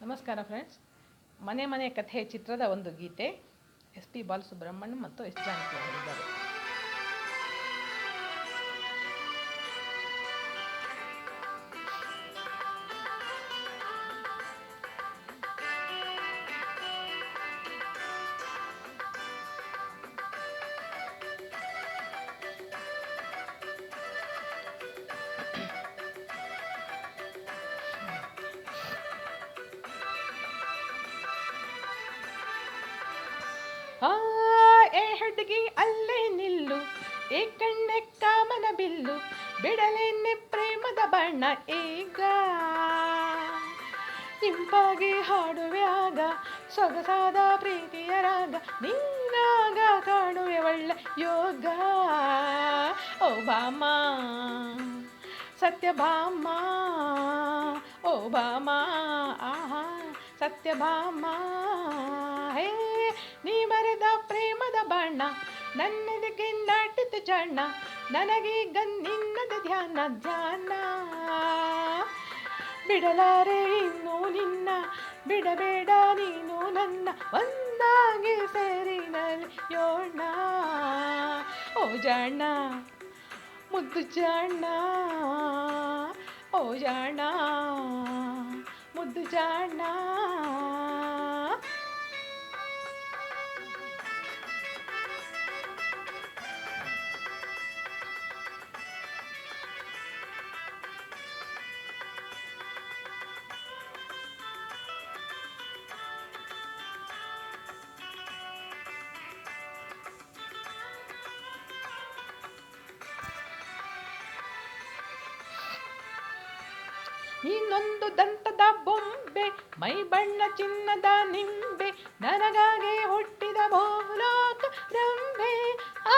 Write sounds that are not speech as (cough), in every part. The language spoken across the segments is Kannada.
ನಮಸ್ಕಾರ ಫ್ರೆಂಡ್ಸ್ ಮನೆ ಮನೆ ಕಥೆ ಚಿತ್ರದ ಒಂದು ಗೀತೆ ಎಸ್ ಪಿ ಬಾಲಸುಬ್ರಹ್ಮಣ್ಯ ಮತ್ತು ಎಸ್ ಜಾನಕಿ ಅವರಿದ್ದಾರೆ. ಏ ಹುಡುಗಿ ಅಲ್ಲೇ ನಿಲ್ಲು. ಏ ಕಣ್ಣೆ ಕಾಮನ ಬಿಲ್ಲು. ಬಿಡಲೇನೆ ಪ್ರೇಮದ ಬಣ್ಣ ಈಗ. ಇಂಪಾಗಿ ಹಾಡುವೆ ಆಗ, ಸೊಗಸಾದ ಪ್ರೀತಿಯ ರಾಗ. ನೀನಾಗ ಕಾಣುವೆ ಒಳ್ಳೆ ಯೋಗ. ಓ ಬಾಮ ಸತ್ಯಭಾಮ ಓ ಬಾಮ ಆಹಾ ಸತ್ಯಭಾಮ ಹೇ, ನೀ ಮರೆದ ಬಣ್ಣ ನನ್ನದಕ್ಕೆ ನಾಟಿತು ಚಣ್ಣ ನನಗೀಗ ನಿನ್ನದ ಧ್ಯಾನ ಧ್ಯಾನ. ಬಿಡಲಾರೆ ಇನ್ನು ನಿನ್ನ, ಬಿಡಬೇಡ ನೀನು ನನ್ನ, ಒಂದಾಗಿ ಸೇರಿನಲ್ಲಿ ಯೋಣ ಓ ಜಾಣ ಮುದ್ದು ಜಾಣ ಓ ಜಾಣ ಮುದ್ದು ಜಾಣ ನೀನೊಂದು ದಂತದ ಬೊಂಬೆ, ಮೈ ಬಣ್ಣ ಚಿನ್ನದ ನಿಂಬೆ, ನನಗಾಗೆ ಹುಟ್ಟಿದ ಭೂಲೋಕ ರಂಬೆ ಆ,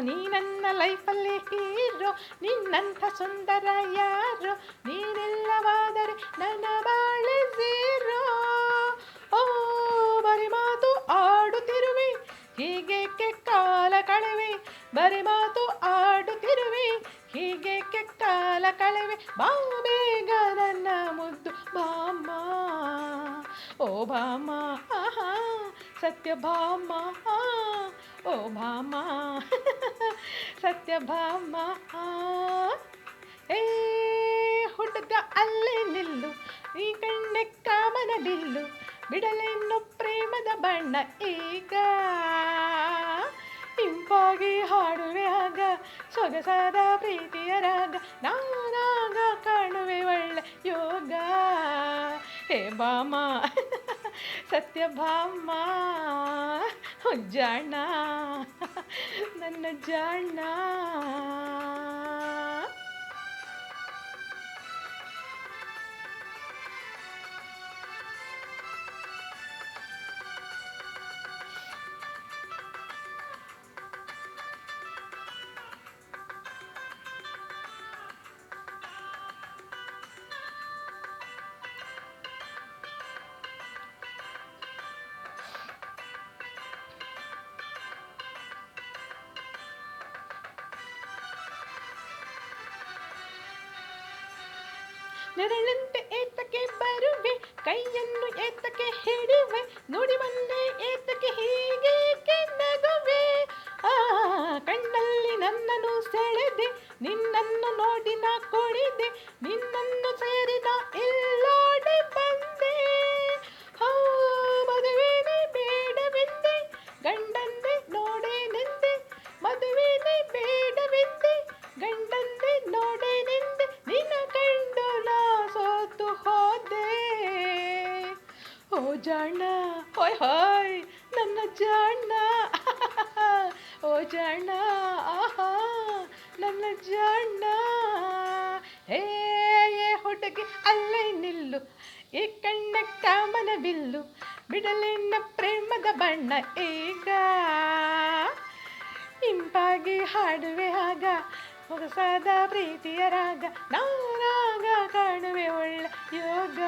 ನೀ ನನ್ನ ಲೈಫಲ್ಲಿ ಹೀರೋ, ನಿನ್ನಂಥ ಸುಂದರ ಯಾರು? ನೀನಿಲ್ಲವಾದರೆ ನನ್ನ ಬಾಳೆ ಓ, ಬರಿ ಮಾತು ಆಡುತ್ತಿರುವೆ, ಹೀಗೇಕೆ ಕಾಲ ಕಳವೆ? ಬರಿ ಮಾತು ಆಡುತ್ತಿರುವೆ ಹೀಗೇಕೆ ಕಾಲ ಕಳವೆ, ಬಾ ಬೇಗ ನನ್ನ ಮುದ್ದು, ಬಾಮ್ಮ. ಓ ಬಾಮ ಸತ್ಯ ಬಾಮ ಓ ಭಾಮ ಸತ್ಯಭಾಮ ಏ, ಹುಡುಗ ಅಲ್ಲೇ ನಿಲ್ಲು, ಈ ಕಣ್ಣೆ ಕಾಮನ ಬಿಲ್ಲು, ಬಿಡಲೆನ್ನು ಪ್ರೇಮದ ಬಣ್ಣ ಈಗ. ಇಂಪಾಗಿ ಹಾಡುವೆ ಆಗ ಸೊಗಸಾದ ಪ್ರೀತಿಯ ರಾಗ ನಾನಾಗ ಕಾಣುವೆ ಒಳ್ಳೆ ಯೋಗ. ಹೇ ಬಾಮ ಸತ್ಯಭಾಮ ಜಾಣ ನನ್ನ ಜಾಣ. ನೆರಳಂತೆ ಏತಕ್ಕೆ ಬರುವೆ? ಕೈಯನ್ನು ಏತಕ್ಕೆ ಹಿಡಿವೆ ನೋಡಿ ಬಂದೆ ಏತಕ್ಕೆ ಹೀಗೆ ನಗುವೆ ಆ, ಕಣ್ಣಲ್ಲಿ ನನ್ನನ್ನು ಸೆಳೆದೆ, ನಿನ್ನನ್ನು ನೋಡಿ ನಾ ಕೊಡಿದೆ ನಿನ್ನನ್ನು ಹೋಯ್ ಹೋಯ್, ನನ್ನ ಜಾಣ್ಣ. ಓ ಜಾಣ ಆಹಾ, ನನ್ನ ಜಾಣ್ಣ. ಹೇ ಹುಡುಗಿ ಅಲ್ಲೇ ನಿಲ್ಲು, ಈ ಕಣ್ಣ ಕಾಮನ ಬಿಲ್ಲು ಬಿಡಲಿನ ಪ್ರೇಮದ ಬಣ್ಣ ಈಗ. ಇಂಪಾಗಿ ಹಾಡುವೆ ಆಗ ಹೊಸದ ಪ್ರೀತಿಯ ರಾಗ ನಾನಾಗ ಕಾಣುವೆ ಒಳ್ಳೆ ಯೋಗ.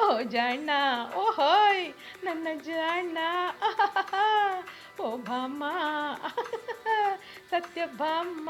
ಓ ಜಾಣ ಓ ಹೋಯ್, ನನ್ನ ಜಾಣ (laughs) ಓ ಭಾಮ (laughs) ಸತ್ಯಭಾಮ